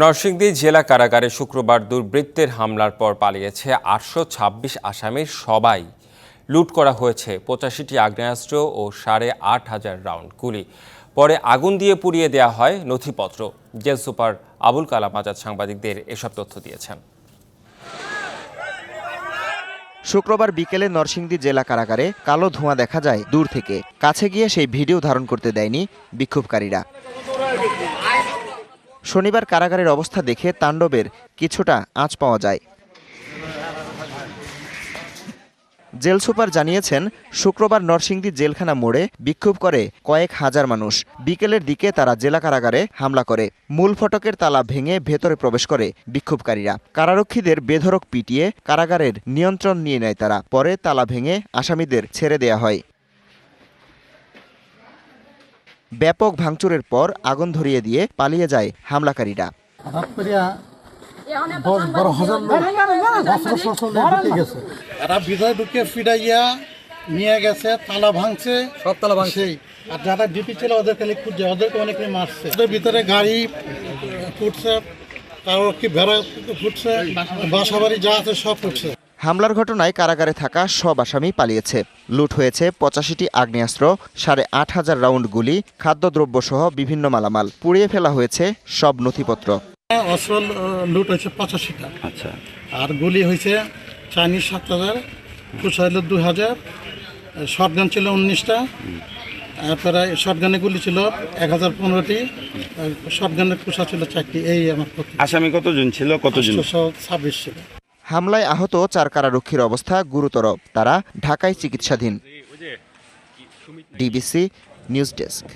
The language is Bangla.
নরসিংদী জেলা কারাগারে শুক্রবার দুর্বৃত্তের হামলার পর পালিয়েছে আটশো ছাব্বিশ আসামির সবাই। লুট করা হয়েছে পঁচাশিটি আগ্নেয়াস্ত্র ও সাড়ে আট হাজার রাউন্ড গুলি। পরে আগুন দিয়ে পুড়িয়ে দেওয়া হয় নথিপত্র। জেল সুপার আবুল কালাম আজাদ সাংবাদিকদের এসব তথ্য দিয়েছেন। শুক্রবার বিকেলে নরসিংদী জেলা কারাগারে কালো ধোঁয়া দেখা যায় দূর থেকে। কাছে গিয়ে সেই ভিডিও ধারণ করতে দেয়নি বিক্ষোভকারীরা। শনিবার কারাগারের অবস্থা দেখে তাণ্ডবের কিছুটা আঁচ পাওয়া যায়। জেল সুপার জানিয়েছেন, শুক্রবার নরসিংদী জেলখানা মোড়ে বিক্ষোভ করে কয়েক হাজার মানুষ। বিকেলের দিকে তারা জেলা কারাগারে হামলা করে। মূল ফটকের তালা ভেঙে ভেতরে প্রবেশ করে বিক্ষোভকারীরা। কারারক্ষীদের বেধরক পিটিয়ে কারাগারের নিয়ন্ত্রণ নিয়ে নেয় তারা। পরে তালা ভেঙে আসামিদের ছেড়ে দেয়া হয়। ব্যাপক ভাঙচুরের পর আগুন ধরিয়ে দিয়ে পালিয়ে যায় হামলাকারীরা। এরা ভিতরে ঢুকে ফিরাইয়া নিয়ে গেছে তালা ভাঙছে সব তালা ভাঙছে। আর যারা ডিউটি ছিল ওদের খালি খুঁজছে ওদেরকে অনেকে মারছে। ওদের ভিতরে গাড়ি ফুটছে কারও কি ভেড়া ফুটছে বাসা বাড়ি যা আছে সব ফুটছে। হামলার ঘটনায় কারাগারে থাকা সব আসামি পালিয়েছে। লুট হয়েছে পঁচাশিটি আগ্নেয়াস্ত্র সাড়ে আট হাজার রাউন্ড গুলি খাদ্যদ্রব্য সহ বিভিন্ন মালামাল। পুড়িয়ে ফেলা হয়েছে সব নথিপত্র। অস্ত্র লুট হয়েছে পঁচাশিটা। আচ্ছা। আর গুলি হয়েছে চাইনিজ সাত হাজার হলো দুই হাজার শর্টগান ছিল উনিশটা তারপরে শর্টগানে গুলি ছিল এক হাজার পনেরোটি শর্টগানের খুচরা ছিল চারটি এই আমার আসামি কতজন ছিল? কতজন? ছাব্বিশ ছিল। হামলায় আহত চার কারারক্ষীর অবস্থা গুরুতর। তারা ঢাকায় চিকিৎসাধীন। DBC news desk.